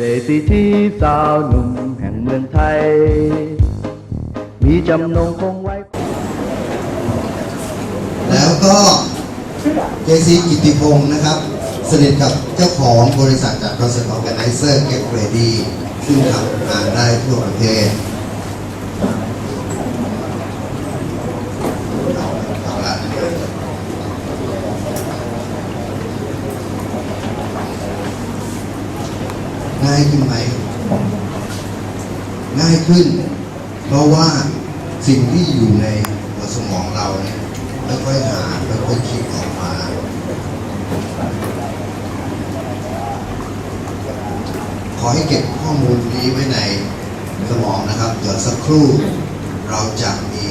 จซีที่สาวหนุ่มแห่งเมืองไทย มีจำนงคงไว้ แล้วก็เจซีกิติพงศ์นะครับสนิทกับเจ้าของบริษัทจัดคอนเสิร์ตออแกไนเซอร์เก็ตเรดี้ซึ่งทำงานได้ทั่วประเทศเอาละ ง่ายขึ้นไหมง่ายขึ้น เพราะว่าสิ่งที่อยู่ในหัวสมองเราเนี่ยค่อยๆหาค่อยๆคิดออกมา ขอให้เก็บข้อมูลนี้ไว้ในสมองนะครับ เดี๋ยวสักครู่เราจะมี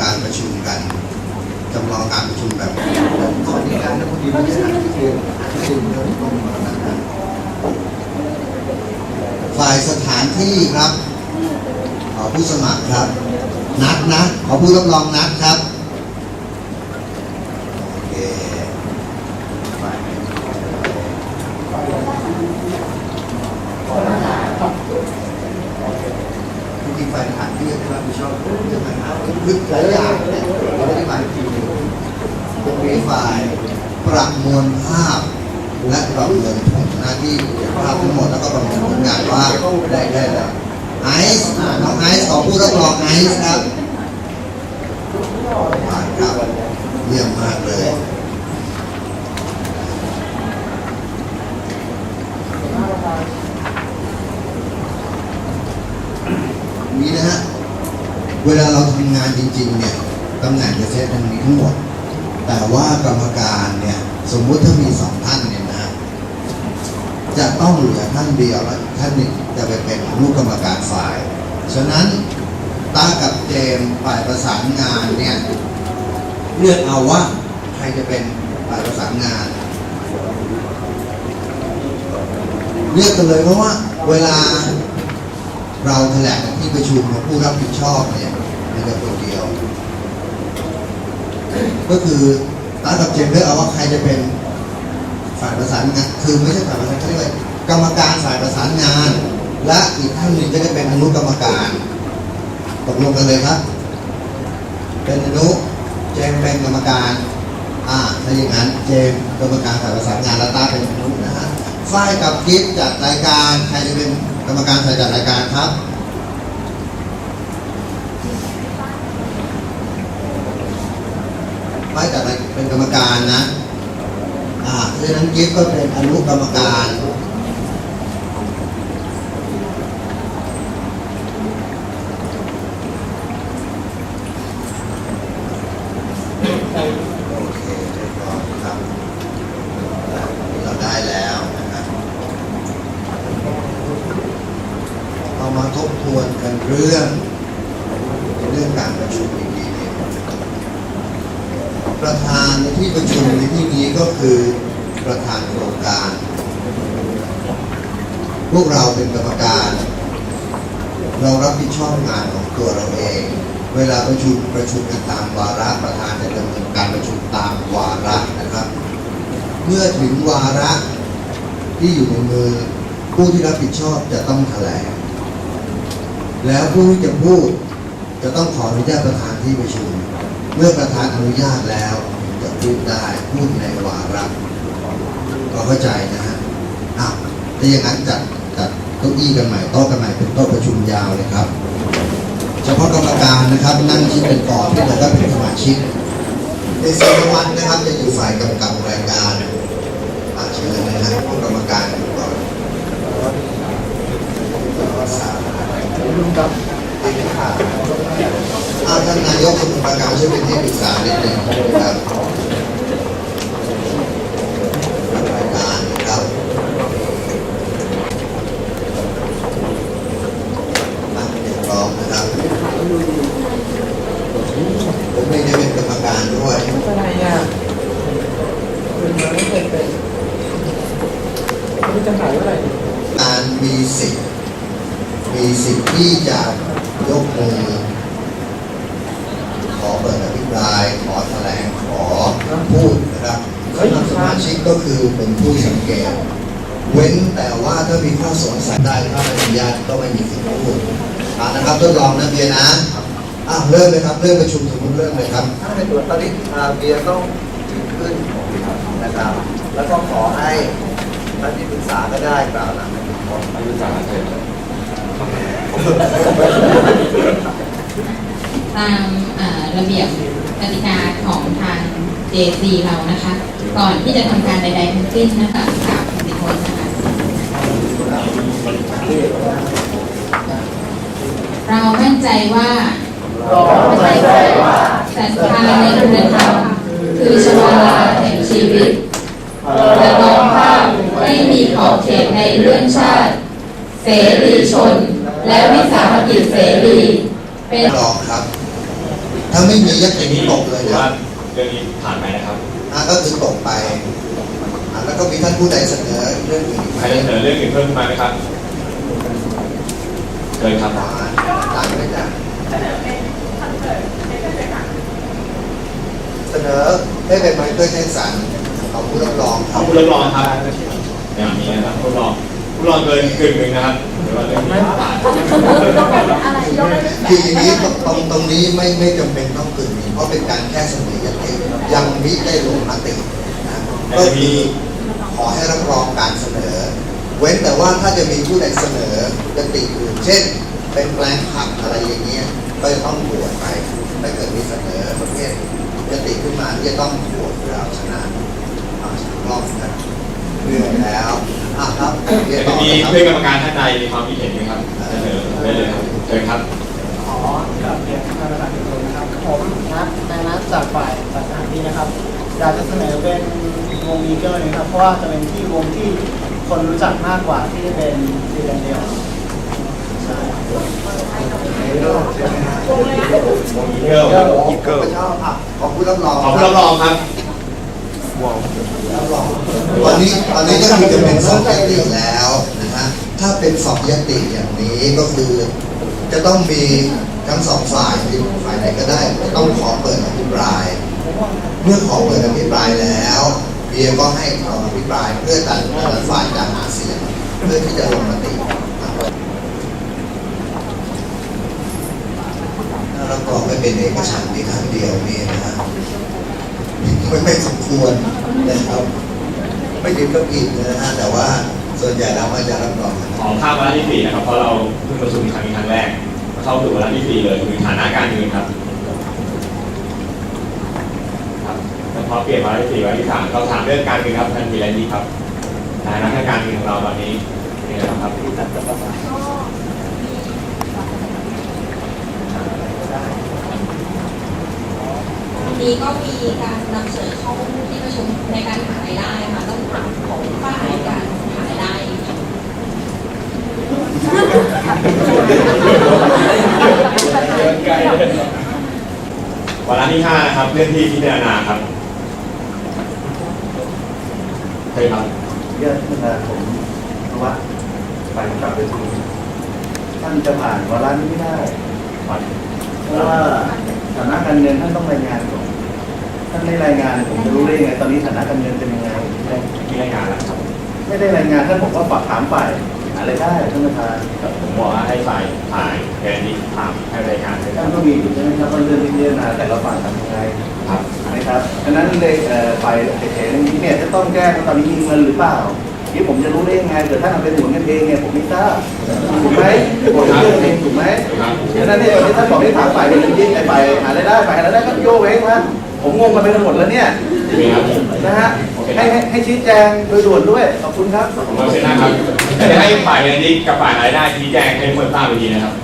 การประชุมกันจำลองการประชุมแบบขอนการนะพอดีไม่ได้อ่านที่เรียนที่เรียนเรื่องตรงมาแล้วนะ ฝ่ายสถานที่ครับ ขอผู้สมัครครับ นัดนะ ขอผู้รับรองนัดครับโอเคจริงๆฝ่ายทหารที่จะรับผิดชอบเรื่องปัญหาลึกหลายอย่างเนี่ยเราไม่ได้มายถึงตรงนี้ฝ่ายประมวลภาพ และประเมินผลหน้าที่เก็บภาพทั้งหมดแล้วก็ประเมินผลงานว่าได้ได้แล้วไอซ์อ่าน้องไอซ์ขอผู้รับรองไอซ์ครับผ่านครับเยี่ยมมากเลยนี้นะฮะ เวลาเราทำงานจริงๆเนี่ยตำแหน่งจะเซตตรงนี้ทั้งหมด แต่ว่ากรรมการเนี่ย สมมุติถ้ามีสองท่าน จะต้องเหลือท่านเดียวแล้วอีกท่านหนึ่งจะไปเป็นลูกกรรมการฝ่าย ฉะนั้นตากับเจมฝ่ายประสานงานเนี่ยเลือกเอาว่าใครจะเป็นฝ่ายประสานงาน เลือกกันเลยเพราะว่าเวลาเราแถลงที่ประชุมของผู้รับผิดชอบเนี่ยมันจะคนเดียว ก็คือตากับเจมเลือกเอาว่าใครจะเป็น ฝ่ายประสานงานคือไม่ใช่ฝ่ายประสานงานเขาเรียกว่ากรรมการฝ่ายประสานงาน และอีกท่านหนึ่งก็จะเป็นอนุกรรมการตกลงกันเลยครับ เป็นอนุเจมเป็นกรรมการอ่าถ้าอย่างนั้นเจมกรรมการฝ่ายประสานงานและตาเป็นอนุนะฮะฝ้ายกับกิฟจัดรายการใครจะเป็นกรรมการฝ่ายจัดรายการครับไม่แต่เป็นกรรมการนะ อ่าเพราะฉะนั้นกิฟก็เป็นอนุกรรมการเราได้แล้วนะครับเรามาทบทวนกันเรื่อง เรื่องการประชุมอีกทีหนึง ประธานที่ประชุมในที่นี้ก็คือประธานโครงการ พวกเราเป็นกรรมการ เรารับผิดชอบงานของตัวเราเอง เวลาประชุมประชุมกันตามวาระประธานจะดำเนินการประชุมตามวาระนะครับ เมื่อถึงวาระที่อยู่ในมือผู้ที่รับผิดชอบจะต้องแถลงแล้วผู้ที่จะพูดจะต้องขออนุญาตประธานที่ประชุม เมื่อประธานอนุญาตแล้วจะพูดได้พูดในวาระก็เข้าใจนะฮะอะถ้าอย่างนั้นจัดจัดเก้าอี้กันใหม่โต๊ะกันใหม่เป็นโต๊ะประชุมยาวเลยครับ เฉพาะกรรมการนะครับนั่งชิดเป็นก่อนที่เหลือก็เป็นสมาชิกในสมวันนะครับจะอยู่ฝ่ายกำกับรายการอาเชิญนะครับกรรมการก่อนอา ท่านนายกสมุทรปราการช่วยเป็นที่ปรึกษานิดหนึ่งนะครับการนะครับนั่งเรียบร้อยนะครับผมไม่ได้เป็นกรรมการด้วยอะไรอะเป็นมาไม่เคยเป็นไม่จะหายเมื่อไหร่การมีสิทธิ์มีสิทธิ์ที่จะยกมือ อเปิดอภิปราย ขอแถลง ขอพูดนะครับสำหรับสมาชิกก็คือเป็นผู้สังเกต เว้นแต่ว่าถ้ามีข้อสงสัยได้ถ้าไม่อนุญาตก็ไม่มีสิทธิ์พูดนะครับทดลองนะเบียนะอะเริ่มเลยครับเริ่มประชุมสมมติเริ่มเลยครับถ้าในตัวตอนนี้เบียต้องถือขึ้นนะครับ แล้วก็ขอให้ท่านที่ปรึกษาก็ได้กล่าวนำให้ทุกคนไม่รู้จักเฉย ตามระเบียบกติกาของทาง JC เรานะคะ ก่อนที่จะทำการใดๆทั้งสิ้นนะคะกราบสิคนนะคะเรามั่นใจว่าศรัทธาในคุณธรรมคือชวาลาแห่งชีวิตจะน้อมภาพให้มีขอบเขตในเรื่องชาติ เสรีชน และวิสาหกิจเสรี เป็นลองครับ ถ้าไม่มียติตกเลยถือคว่ารับเรื่องนี้ผ่านไปนะครับอะก็คือตกไปอะแล้วก็มีท่านผู้ใดเสนอเรื่องอื่นอีกไหใคมรจะเสนอเรื่องอื่นเพิ่มขึ้นมาไหมครับเชิญครับอ่าตามไม่ได้เสนอให้เป็นไมเคิลแจ็คสันเอาผู้รับรองครัเอาบผู้รับรองครับอย่างนี้นะครับผู้รับรองผู้ รับรองเกินกึ่งหนึ่งนะครับหรือว่าเรื่องนี้ผ่านคืออย่างนี้ตรงตรงตรงนี้ไม่ไม่จำเป็นต้องกึ่งหนึ่งเพราะเป็นการแค่เสนอยติยังมิได้ลงมตินะก็คือขอให้รับรองการเสนอ เว้นแต่ว่าถ้าจะมีผู้ใดเสนอยติอื่นเช่น เป็นแปลงผักอะไรอย่างเงี้ยก็จะต้องบวชไปถ้าเกิดมีเสนอประเภทยติขึ้นมาที่จะต้องบวชเพื่อเอาชนะเอาชนะรอบนะเรื่องแล้ว อะครับเรียนแต่ต่อมีนะครับเพื่อนกรรมการท่านใดมีความคิดเห็นไหมครับเสนอได้เลยครับเชิญครับขอกับเรียนท่านประธานทุกคนนะครับผมนัดนายนัดจากฝ่ายจัดสถานที่นะครับอยากจะเสนอเป็นวงอีเกิลนะครับ เพราะว่าจะเป็นที่วงที่คนรู้จักมากกว่าที่จะเป็นซีเรนเดียวใช่เกิลอีกเกิลชอบอะขอผู้รับรองขอผู้รับรองครับรับรอง ตอนนี้ตอนนี้ก็คือจะเป็นสองยติแล้วนะฮะถ้าเป็นสองยติอย่างนี้ก็คือ จะต้องมีทั้งสองฝ่ายที่ฝ่ายไหนก็ได้จะต้องขอเปิดอภิปราย เมื่อขอเปิดอภิปรายแล้วเบียร์ก็ให้ขาอภิปรายเพื่อแต่ละฝ่ายจะหาเสียงเพื่อที่จะลงมติถ้าเรากรองไม่เป็นเอกฉันท์มีครั้งเดียวนี่นะฮะไม่ไม่สมควรนะครับ ไม่ถึงกับผิดนะฮะแต่ว่าส่วนใหญ่แล้วมันจะรับรองขอข้ามวาระที่สี่นะครับเพราะเราเพิ่งประชุมครั้งนี้ครั้งแรกเข้าสู่วาระที่สี่เลยคือฐานะการเงินครับครับแล้วพอเปลี่ยนวาระที่สี่วาระที่สามเราถามเรื่องการเงินครับท่านมีอะไรดีครับฐานะการเงินของเราตอนนี้เป็นไงบ้างครับ นนี้ก็มีการนำเสนอข้อมูลที่ประชุมในการหารายได้ค่ะต้องถามของฝ่ายการหารายได้ค่ะวาระที่ห้านะครับเรื่องที่พิจารณาครับเคยครับเรื่องที่มาผมว่าไปกลับไปทีท่านจะผ่านวาระนี้ไม่ได้เพราะว่าฐานะการเงินท่านต้องรายงานก่อน ท่านไม่รายงานผมจะรู้ได้ยังไงตอนนี้ฐานะการเงินเป็นยังไงมีรายงานแล้วครับไม่ได้รายงานท่านบอกว่าฝากถามฝ่ายอะไรได้ท่านประธานผมบอกว่าให้ฝ่ายฝ่ายแกนนี้ถามให้รายงานเลยคท่ารับนก็มีอยู่ใช่ไหมครับว่าเรื่องที่พิจารณาแต่ละฝ่ายทำยังไงครับนะครับดังนั้นเลยเอ่อฝ่ายเอกนี้เนี่ยจะต้องแจ้งว่าตอนนี้มีเงินหรือเปล่าที่ผมจะรู้ได้ยังไงเกิดท่านเอาไปหมุนกันเองเนี่ยผมไม่ทราบถูกไหมผมเรื่องเองถูกไหม ครับดังนั้นเนี่ยวันนี้ท่านบอกให้ถามฝ่ายเป็นยิ่งไอ้ฝ่ายหารายได้ฝ่ายหารายได้ก็โยกเองท่าน ผมงงกันไปหมดแล้วเนี่ยมีครับนะฮะให้ให้ให้ชี้แจงโดยด่วนด้วยขอบคุณครับผมเอาเช่นนะครับจะให้ฝ่ายแกนนี้กับฝ่ายรายได้ชี้แจงให้เพื่อนทราบอีกทีนะครับ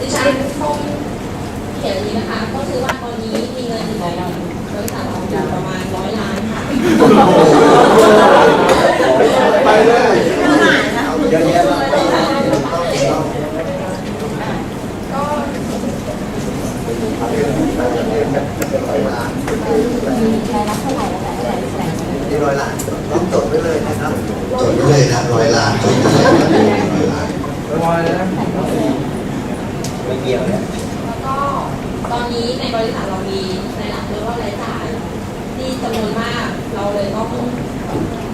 ดิฉันคงเขียนอย่างนี้นะคะ ก็คือว่าตอนนี้มีเงินอยู่ในบริษัทเราอยู่ประมาณร้อยล้านค่ะ ไปเลย เยอะแยะมีร้อยล้านต้องจดไว้เลยนะครับจดไว้เลยนะร้อยล้านจดไว้เลยนะร้อยล้านไม่เกี่ยวเนี่ยตอนนี้ในบริษัทเรามีรายรับหรือว่ารายจ่ายที่จำนวนมากเราเลยต้อง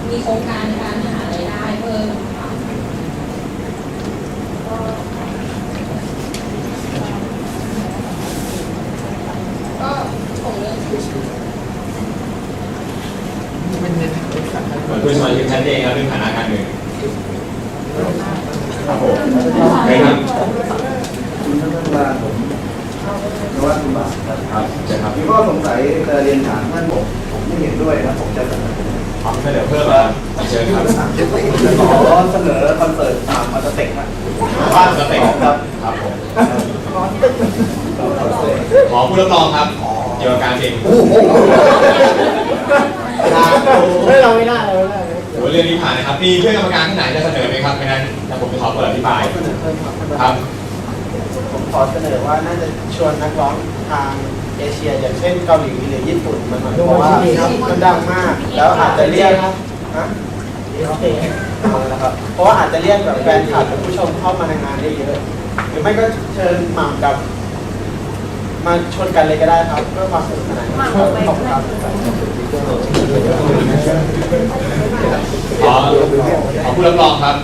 มีโครงการในการหารายได้เพิ่มค่ะก็ก็คง เรื่องเหมือนผู้สมาชิกชัดเจนครับเรื่องฐานะการเงินครับผมไปครับคุณท่านประธานผมนวัดคุณบาทครับครับเชิญครับมีข้อสงสัยจะเรียนถามท่านผมผมไม่เห็นด้วยนะผมจะเสนอพร้อมเสนอเพิ่มครับเชิญครับขอเสนอคอนเสิร์ตตามมาสเต็กนะบ้านสเต็กครับครับผมคอนเสิร์ตขอผู้รับรองครับ เกี่ยวกับการเพลงเฮ้ยเราไม่ได้เราไม่ได้ถือว่าเรื่องนี้ผ่านนะครับ มีเพื่อนกรรมการท่านไหนจะเสนอไหมครับไม่นั้นเดี๋ยวผมจะขอเปิดอภิปรายเสนอเพิ่มครับท่านประคธารันบผมขอเสนอว่าน่าจะชวนนักร้องทางเอเชีย อย่างเช่นเกาหลีหรือญี่ปุ่นมาหน่อยเพราะว่ามันดังมาก แล้วอาจจะเรียกฮะโอเคเอาละครับเพราะว่าอาจจะเรียกแบบแฟนคลับหรือผู้ชมเข้ามาในงานได้เยอะ หรือไม่ก็เชิญหม่ำกับ มาชนกันเลยก็ได้ครับเพื่อความสนุกสนานขอบคุณครับขอขอผู้รับรองครับ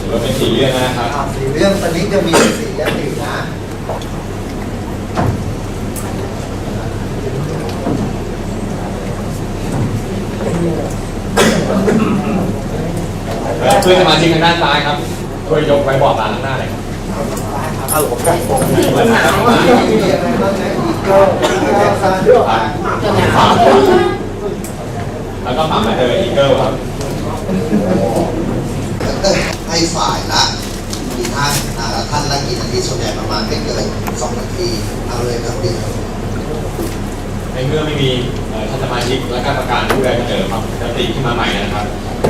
ถือว่าเป็นสี่เรื่องนะครับสี่เรื่องตอนนี้จะมีสี่ยตินะเพื่อนสมาชิกทางด้านซ้ายครับช่วยยกไว้บอร์ดตาข้างหน้าหน่อยครับ เอาผมได้ผมเปิดหน้าครับมีอะไรบ้างนะอีกก็แล้วก็ปั๊มมาเจออีเกิลครับให้ฝ่ายละกี่ท่านท่านละกี่นาทีส่วนใหญ่ประมาณไม่เกินสองนาทีเอาเลยครับพี่ในเมื่อไม่มีท่านสมาชิกและกรรมการผู้ใดเสนอความยติขึ้นมาใหม่นะครับ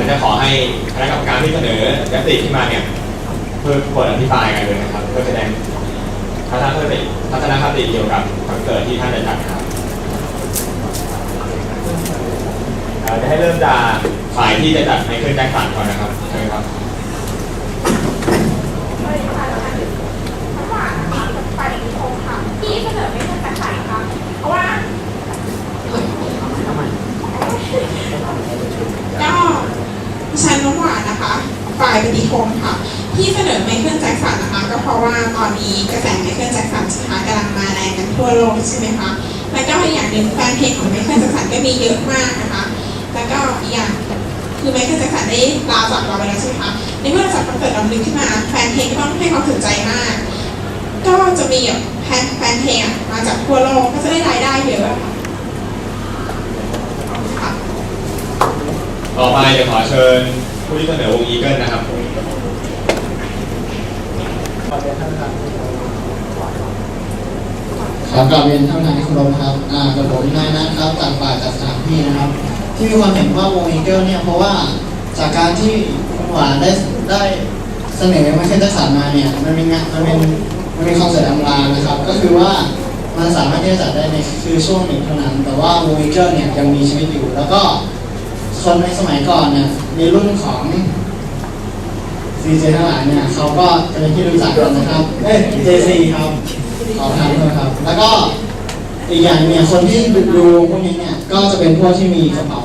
จะขอให้คณะกรรมการที่เสนอยติขึ้นมาเนี่ย พื่อเปิดอภิปรายกันเลยนะครับ เพื่อแสดงทัศนคติทัศนคติเกี่ยวกับคอนเสิร์ตที่ท่านจะจัดครับจะให้เริ่มจากฝ่ายที่จะจัดในเครื่องแจ็คสันก่อนนะครับเชิญครับที่เสนอไม่เป็นการขายค่ะเพราะว่าก็ดิฉันน้องหวานนะคะ ฝ่ายปฏิคมค่ะ ที่เสนอไมเคิลแจ็คสันนะคะก็เพราะว่าตอนนี้กระแสไมเคิลแจ็คสันสินค้ากำลังมาแรงกันทั่วโลกใช่ไหมคะแล้วก็อย่างหนึ่งแฟนเพลงของไมเคิลแจ็คสันก็มีเยอะมากนะคะแล้วก็อีกอย่างคือไมเคิลแจ็คสันได้ลาจากเราไปแล้วใช่ไหมคะในเมื่อเราจัดคอนเสิร์ตลำลึกขึ้นมาแฟนเพลงก็ต้องให้ความสนใจมาก ก็จะมีแบบแฟนแฟนเพลงมาจากทั่วโลกก็จะได้รายได้เยอะค่ะค่ะต่อไปจะขอเชิญผู้ที่เสนอวงอีเกิลนะครับ ขอเรานประธานครับกลับเรียนท่านประธานที่เคารพครับอ่ากับผมนายนะครับจากฝ่าจัดสถานที่นะครับ ที่มีความเห็นว่าวงอีเกิลเนี่ยเพราะว่าจากการที่คุณหวานได้ได้เสนอมาแค่จัดสรรมาเนี่ยมันเป็นงานมันเป็นมันเป็นคอนเสิร์ตอำลานะครับ ก็คือว่ามันสามารถที่จะจัดได้ในคือช่วงหนึ่งเท่านั้น แต่ว่าวงอีเกิลเนี่ยยังมีชีวิตอยู่ แล้วก็คนในสมัยก่อนเนี่ยในรุ่นของ ซีเจทั้งหลายเนี่ยเขาก็จะเป็นที่รู้จักกันนะครับเอ้ยเจซีครับขอทานด้วยครับ แล้วก็อีกอย่างเนี่ยคนที่ดูพวกนี้เนี่ยก็จะเป็นพวกที่มีกระเป๋า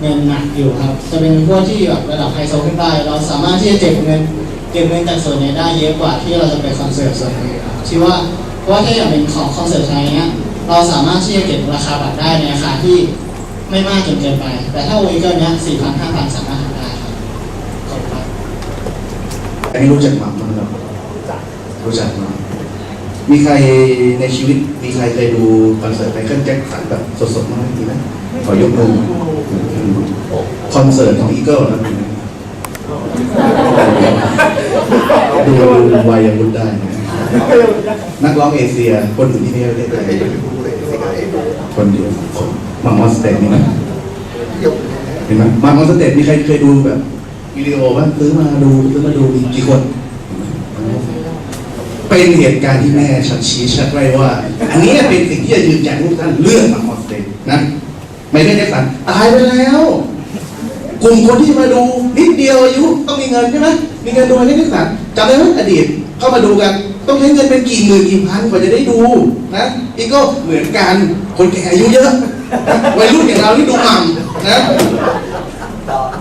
เงินหนักอยู่ครับ จะเป็นพวกที่แบบระดับไฮโซขึ้นไป เราสามารถที่จะเก็บเงินเก็บเงินจากส่วนนี้ได้เยอะกว่าที่เราจะไปคอนเสิร์ตส่วนอื่นครับที่ว่าเพราะว่าถ้าอย่างเป็นของคอนเสิร์ตอะไรเงี้ยเราสามารถที่จะเก็บราคาบัตรได้ในราคาที่ไม่มากจนเกินไป แต่ถ้าโอเวอร์เนี้ยสี่พันห้าพันสามารถหาได้ครับขอบคุณครับ อันนี้รู้จักหม่ำมั้งครับรู้จักมั้งมีใครในชีวิตมีใครเคยดูคอนเสิร์ตไมเคิลแจ็คสันแบบสดๆมั้างมีไหมขอยกมือคอนเสิร์ตของอีเกิลนะมีไหมดูวัยยังรุ่นได้ นักร้องเอเชีย คนอื่นที่ไม่ประเทศไทยคนเดียวมังมอสเตนนี่นะเห็นไหมมังมอสเตนมีใครเคยดูแบบ วิดีโอบ้าซื้อมาดูซื้อมาดูมีกี่คน เป็นเหตุการณ์ที่แม่ฉันชี้ชัดไว้ว่า อันนี้เป็นสิ่งที่จะยืนยันทุกท่านเรื่องมังมอสเตนนะไม่ได้แจ็คสันตายไปแล้ว กลุ่มคนที่มาดูนิดเดียวอายุต้องมีเงินใช่ไหมมีเงินดูมานิดนิดสันจำได้ไหมอดีตเข้ามาดูกันต้องใช้เงินเป็นกี่หมื่นกี่พันกว่าจะได้ดูนะอีกก็เหมือนกันคนแก่อายุเยอะนะวัยรุ่นอย่างเราที่ดูหม่ำนะ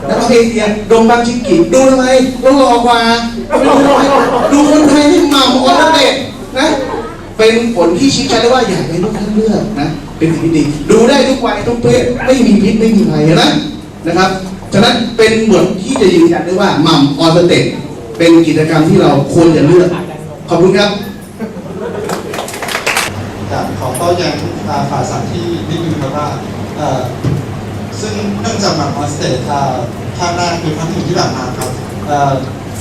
แล้วก็เอเชียดงบางชิงกิดูทำไมต้องรอกว่าดูคนไทยที่หม่ำออนเด็กนะ เป็นผลที่ชี้ชัดได้ว่าอยากให้ทุกท่านเลือกนะ เป็นสิ่งที่ดี ดูได้ทุกวัยทุกเพศไม่มีพิษไม่มีภัยนะนะครับฉะนั้นเป็นบทที่จะยืนยันได้ว่าหม่ำออนสเต็ปเป็นกิจกรรมที่เราควรจะเลือก ขอบคุณครับขอโต้แย้งอ่าฝ่ายสัตว์ที่นิดนึงครับว่า ซึ่งเนื่องจากมาออสเตรอ่าภาพแรกคือภาพที่ที่ผ่านมาครับเอ่อ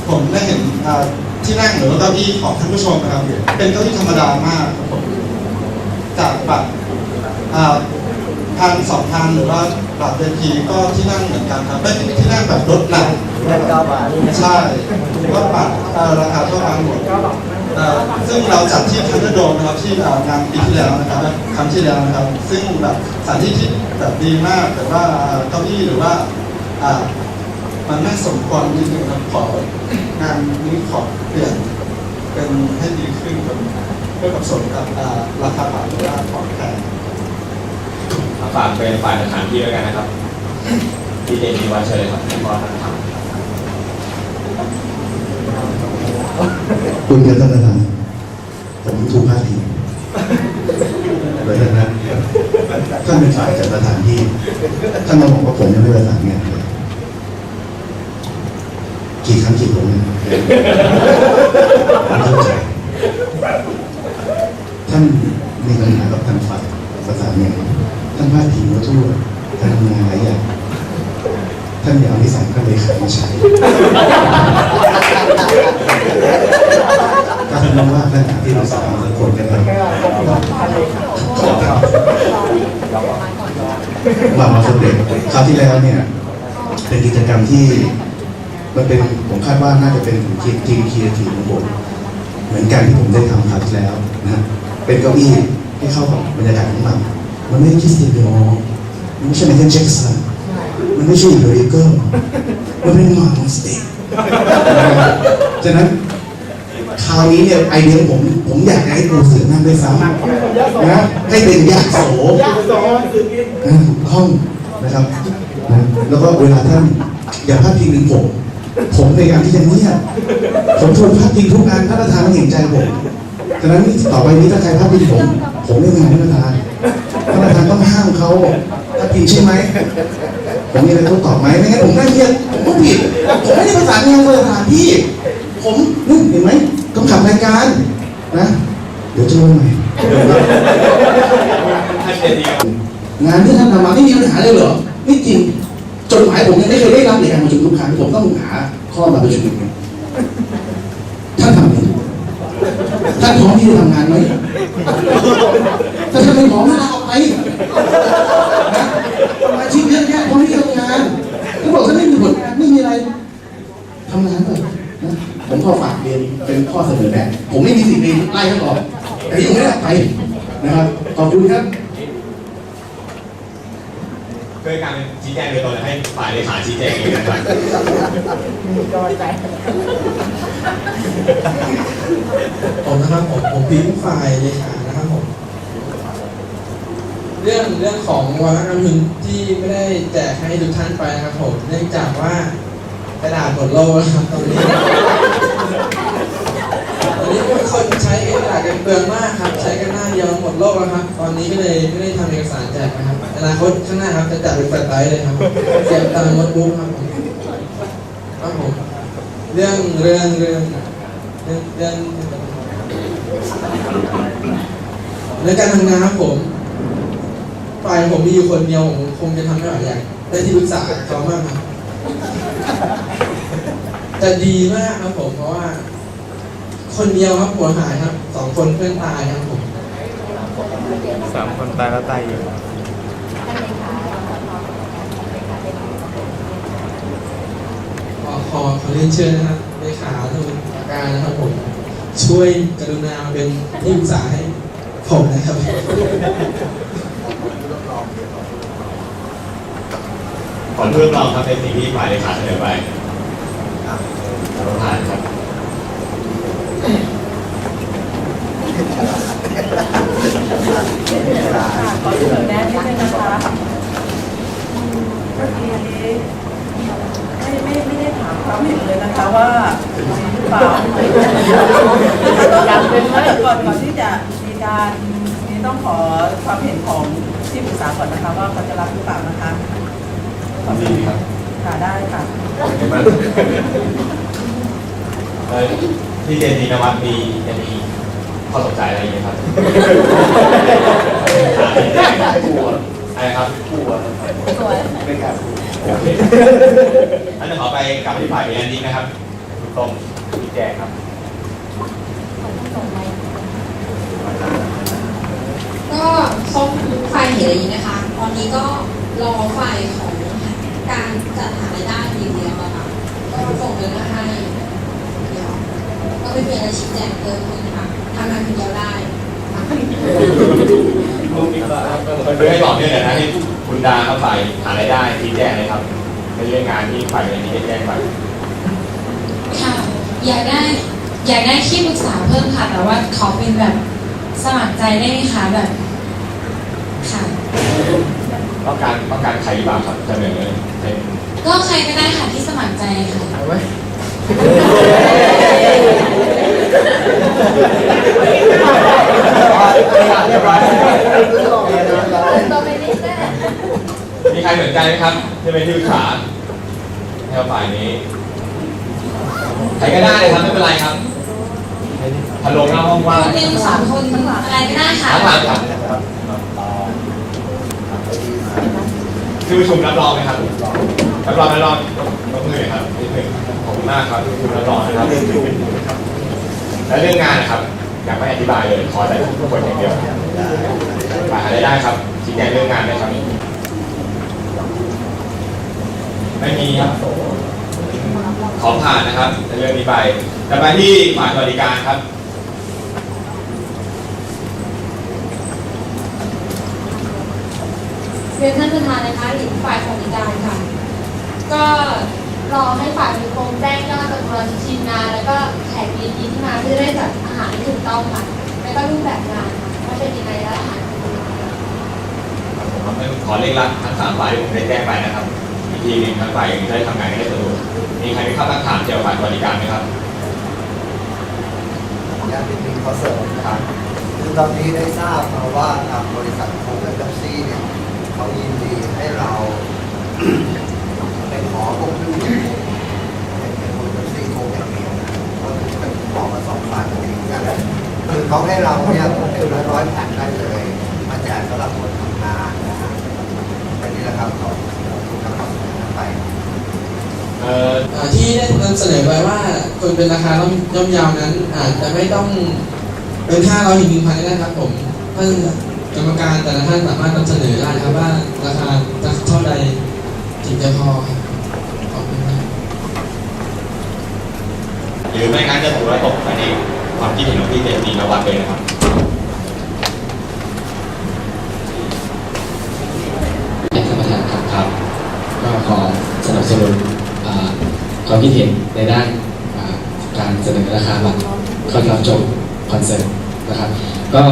ผมได้เห็นอ่าที่นั่งหรือว่าเก้าอี้ของท่านผู้ชมนะครับ เป็นเก้าอี้ธรรมดามากครับผมจากบัตรพันสองพันหรือว่าบัตรเวทีก็ที่นั่งเหมือนกันครับไม่เป็นที่นั่งแบบรถหนักเงินเก้าบาทนี่นะใช่ก็บัตรเอ่อราคาเท่ากันหมดเอ่อ ซึ่งเราจัดที่ทันเดอร์โดมนะครับที่งานปีที่แล้วนะครับครั้งที่แล้วนะครับ ซึ่งแบบสถานที่ที่แบบดีมากแต่ว่าเก้าอี้หรือว่าอ่ามันไม่สมควรนิดนึงครับของานนี้ขอเปลี่ยนเป็นให้ดีขึ้นกับเพื่อกับสมกับราคาบัตรหรือว่าของแพงฝากเป็นฝ่ายสถานที่ด้วกันนะครับที่เจมีว้เชิญเลยครับให้พอทานทำ คุณเดียวท่านประธานผมถูกพาดพิงโดยท่านนะท่านเป็นฝ่ายจัดสถานที่ท่านมาบอกว่าผมยังไม่ประสานงานเลยกี่ครั้งกี่คนเนี่ยผมเข้าใจท่านมีปัญหากับทางฝ่ายประสานงานท่านพาดพิงว่าทั่วท่านทำงานหลายอย่างท่านอย่าเอานิสัยท่านเลยขายมาใช้ ก็ท่านรู้ว่าท่านที่เราสามคนกันไปมามาสำเร็จคราวที่แล้วเนี่ย เป็นกิจกรรมที่มันเป็นผมคาดว่าน่าจะเป็นทีมทีมคีทีของผมเหมือนกันที่ผมได้ทำคราวที่แล้วนะเป็นเก้าอี้ที่เข้ากับบรรยากาศของมันมันไม่ใช่คริสเตียนเดียมันไม่ใช่ไมเคิลแจ็คสันมันไม่ใช่เดริเกอร์มันเป็นมาของสเต็ก ฉะนั้นคราวนี้เนี่ยไอเดียของผมผมอยากให้ปูเสือนั่งด้วยซ้ำนะให้เป็นยาโสนะถูกต้องนะครับนะแล้วก็เวลาท่านอย่าพลาดพิงถึงผม ผมในการที่จะเงียผมถูกพลาดพิงทุกงานท่านประธานเห็นใจผมฉะนั้นต่อไปนี้ถ้าใครพลาดพิงผม ผมไม่งานท่านประธานท่านประธานต้องห้ามเขาพลาดพิงใช่ไหม ผมมีอะไรต้องตอบไหมไม่งั้นผมนั่งเงียบผมก็ผิด ผมไม่ได้ประสานงานกับสถานที่ ผมนี่เห็นไหมต้องขับรายการนะ เดี๋ยวเจะลงใหม่ท่านเดีครับงานที่ท่านทำมาไม่มีปัญหาเลยเหรอไม่จริงจดหมายผมยังไม่เคยได้รับในการประชุมทุกครั้งผมต้องหาข้อมาประชุมเองท่านทำเองท่านพร้อมที่จะทำงานไหมถ้าท่านไม่พร้อมท่านลาออกไปนะสมาชิกเยอะแยะพร้อมที่จะานถ้าบอกท่านไม่มีผลงานไม่มีอะไรทำงานเลยนะผมขอฝากเรียนเป็นข้อเสนอแนะผมไม่มีสิทธิ์ไปไล่ท่านออกแต่ยังไม่ได้ออกไปนะครับขอบคุณครับเพื่อการชี้แจงโดยตรงให้ฝ่ายเลขาชี้แจงเองนะครับผมนะครับผมผมพิมพ์ไฟล์เลขานะครับผม เรื่องเรื่องของวาระการประชุมที่ไม่ได้แจกให้ทุกท่านไปนะครับผมเนื่องจากว่ากระดาษหมดโลกแล้วครับตอนนี้ตอนนี้คนใช้กระดาษกันเปลืองมากครับ ใช้กันหน้าเดียวหมดโลกแล้วครับ ตอนนี้ก็เลยไม่ได้ทำเอกสารแจกนะครับอนาคตข้างหน้าครับจะจัดเป็นแฟลชไดรฟ์เลยครับเสียบตามโน้ตบุ๊กครับผมครับผมเรื่องเรื่องเรื่องเรื่องเรื่องการทำงานครับผม ฝ่ายผมมีอยู่คนเดียวผมคงจะทำไม่ไหวอย่างได้ที่ปรึกษาเขามากครับแต่ดีมากครับผมเพราะว่า คนเดียวครับหัวหายครับสองคนเพื่อนตายครับผมสามคนตายแล้วตายอยู่ขอขอขอเรียนเชิญนะครับเลขาสมุทรปราการนะครับผม ช่วยกรุณาเป็นที่ปรึกษาให้ผมนะครับ ขอเพิ่มรองครับในสิ่งที่ฝ่ายเลขาเสนอไปครับท่านประธานครับขอเสนอแนะนิดนึงนะคะเมื่อกี้ไม่ไม่ไม่ได้ถามความเห็นเลยนะคะว่าดีหรือเปล่าอยากเป็นไหมก่อนก่อนที่จะมีการมีต้องขอความเห็นของที่ปรึกษาก่อนนะคะว่าเขาจะรับหรือเปล่านะคะ ดีครับค่ะได้ค่ะเอ่อที่เจนนีนวัดมีจะมีข้อสงสัยอะไรไหมครับอะไรครับไม่กล้าพูดโอเคงั้นจะขอไปกลับที่ฝ่ายเรียนนี้นะครับคุณตรงพี่แจงครับก็ส้มฝ่ายเห็นอย่างนี้นะคะ ตอนนี้ก็รอฝ่ายของ การจัดหารายได้อย่างเดียวอะค่ะก็ส่งเงินมาให้เดียวก็ไม่มีอะไรชี้แจงเติมขึ้นค่ะทำงานคนเดียวได้ค่ะคือให้บอกเนี่ยนะให้คุณดาเข้าไปหารายได้ชี้แจงเลยครับในเรื่องงานที่ฝ่ายเรียนนี้ได้แจ้งไปค่ะอยากได้อยากได้ที่ปรึกษาเพิ่มค่ะแต่ว่าขอเป็นแบบสมัครใจได้ไหมคะแบบค่ะ ต้องการต้องการใครหรือเปล่าครับเสนอเป็นก็ใครก็ได้ค่ะที่สมัครใจค่ะมีใครสนใจไหมครับจะเป็นที่ปรึกษาให้ฝ่ายนี้ ใครก็ได้เลยครับไม่เป็นไรครับพัดลมหน้าห้องว่างคนหนึ่งสามคนอะไรก็ได้ค่ะทั้งหลังครับ ที่ประชุมรับรองไหมครับรับรองรับรองยกมือหน่อยครับนิดหนึ่งขอบคุณมากครับที่ประชุมรับรองนะครับและเรื่องงานนะครับอยากไม่อธิบายเลยขอแต่ทุกคนอย่างเดียวฝ่าหาได้ครับชี้แจงเรื่องงานเลยครับไม่มีครับขอผ่านนะครับในเรื่องนี้ไปต่อไปที่ฝ่ายสวัสดิการครับ เรียนท่านประธานนะคะหลิงฝ่ายสวัสดิการค่ะ ก็รอให้ฝ่ายบริคมแจ้งยอดจำนวนชิ้นงานแล้วก็แขก VIP ที่มาเพื่อได้จัดอาหารที่ถูกต้องค่ะแล้วก็รูปแบบงานว่าเป็นยังไงและอาหารเป็นยังไงผมขอเร่งรัดทั้งสามฝ่ายที่ผมได้แจ้งไปนะครับอีกทีหนึ่งทั้งฝ่ายจะได้ทำงานกันได้สะดวกมีใครมีข้อตั้งถามเกี่ยวกับฝ่ายสวัสดิการไหมครับอยากเป็นมีข้อเสริมนะครับคือตอนนี้ได้ทราบมาว่าทางบริษัทโคเกอร์ดับซี่เนี่ย เขายินดีให้เราไปขอพวกผู้เป็นเป็นซีโคอย่างเดียวนะก็คือเป็นขอมาสองฝ่ายเหมือนกันคือเขาให้เราเนี่ยเป็นร้อยร้อยแผ่นได้เลย มาแจกสำหรับคนทำงานนะครับอันนี้แหละครับขอบคุณครับไปเออที่ได้นำเสนอไปว่าคนเป็นราคาย่อมย่อมยาวนั้นอาจจะไม่ต้องเป็นห้าร้อยถึงหนึ่งพันก็ได้ครับผมท่าน กรรมการแต่ละท่านสามารถนำเสนอได้ครับว่าราคาจะเท่าใดถึงจะพอครับขอบคุณครับหรือไม่งั้นจะถือว่าตกไปในความคิดเห็นของพี่เจนนีนวัดเลยนะครับท่านประธานครับครับก็ขอสนับสนุนความคิดเห็นในด้านการเสนอราคาบัตรก่อนรับชมคอนเสิร์ตนะครับ ก็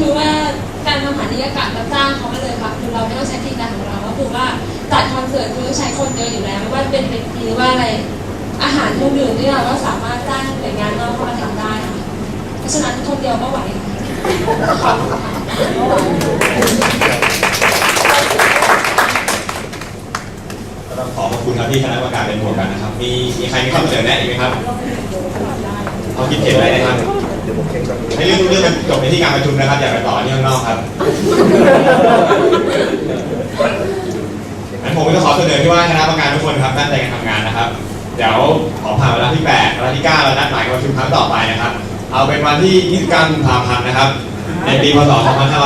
คือว่าการทำหานิยกะรับจ้างเขามาเลยค่ะคือเราไม่ต้องใช้ทีมงานของเราก็คือว่าจัดคอนเสิร์ตคือใช้คนเยอะอยู่แล้วไม่ว่าเป็นเวทีหรือว่าอะไรอาหารเครื่องดื่มที่เราก็สามารถจ้างหน่วยงานนอกเข้ามาทำได้ค่ะเพราะฉะนั้นคนเดียวก็ไหวค่ะก็ต้องขอขอบคุณครับที่คณะกรรมการเป็นห่วงกันนะครับ มีมีใครมีข้อเสนอแนะอีกไหมครับเขาคิดเห็นอะไรนะครับ ให้เรื่องเรื่องมันจบในที่การประชุมนะครับ อย่าไปต่อที่ข้างนอกครับงั้นผมก็จะขอเสนอที่ว่าคณะกรรมการทุกคนครับตั้งใจกันทำงานนะครับ เดี๋ยวขอผ่านเวลาที่8เวลาที่9เรานัดหมายการประชุมครั้งต่อไปนะครับ เอาเป็นวันที่ 29กุมภาพันธ์นะครับ ในปีพศ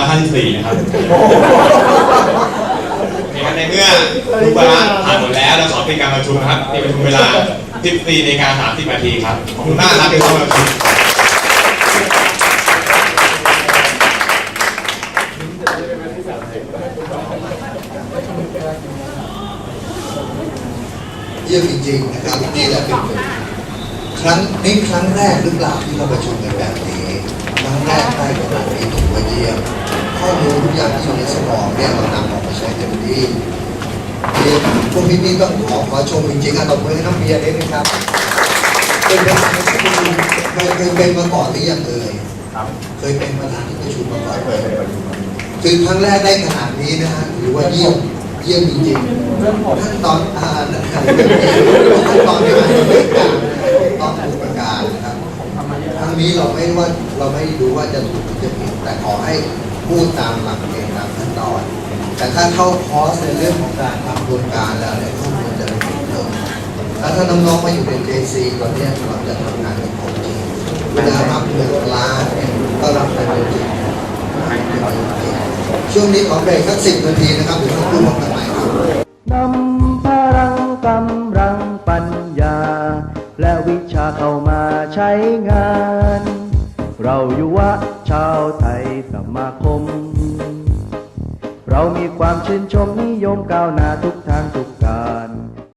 2554 นะครับในในเมื่อทุกวาระผ่านหมดแล้วเราขอเป็นการประชุมนะครับในประชุมเวลา 14นาฬิกา30นาทีครับ ขอบคุณมากครับที่เข้ามาประชุม ยี่ยมจริงๆนะครับนี่แหละเป็นครั้งนี่ครั้งแรกหรือเปล่าที่เราประชุมกันแบบนี้ ครั้งแรกได้ขนาดนี้ถือว่าเยี่ยม ข้อมูลทุกอย่างที่อยู่ในสมองเนี่ยเรานำออกมาใช้เต็มที่นี่พวกพี่ๆต้องขอขอชมจริงๆอะตบมือให้น้องเบียร์ได้ไหมครับเป็นประธานที่ประชุมเคยเคยเป็นมาก่อนหรือยังเอ่ยครับเคยเป็นประธานที่ประชุมมาก่อนเคยเคยประชุมมาคือครั้งแรกได้ขนาดนี้นะฮะถือว่าเยี่ยม เยี่ยมจริงๆขั้นตอนอ่านะครับขั้นตอนการเนินการต้องถูกประการนะครับครั้งนี้เราไม่ว่าเราไม่รู้ว่าจะถูกหรือจะผิดแต่ขอให้พูดตามหลักเกณฑ์ตามขั้นตอน แต่ถ้าเข้าคอร์สในเรื่องของการทำกระบวนการแล้วเนี่ยข้อมูลจะเอียดเพิ่มแล้วถ้าน้องๆมาอยู่ใน JC ตอนเนี้ยเราจะทำงานกับของจริงเวลารับเงินล้านเนี่ยก็รับไปจริงช่วงนี้ขอเบรกสักสิบนาทีนะครับเดี๋ยวสักครู่พบกันใหม่ครับ นำพลังกำลังปัญญา และวิชาเข้ามาใช้งาน เรายุวะชาวไทยสมาคม เรามีความชื่นชมนิยมก้าวหน้าทุกทางทุกการ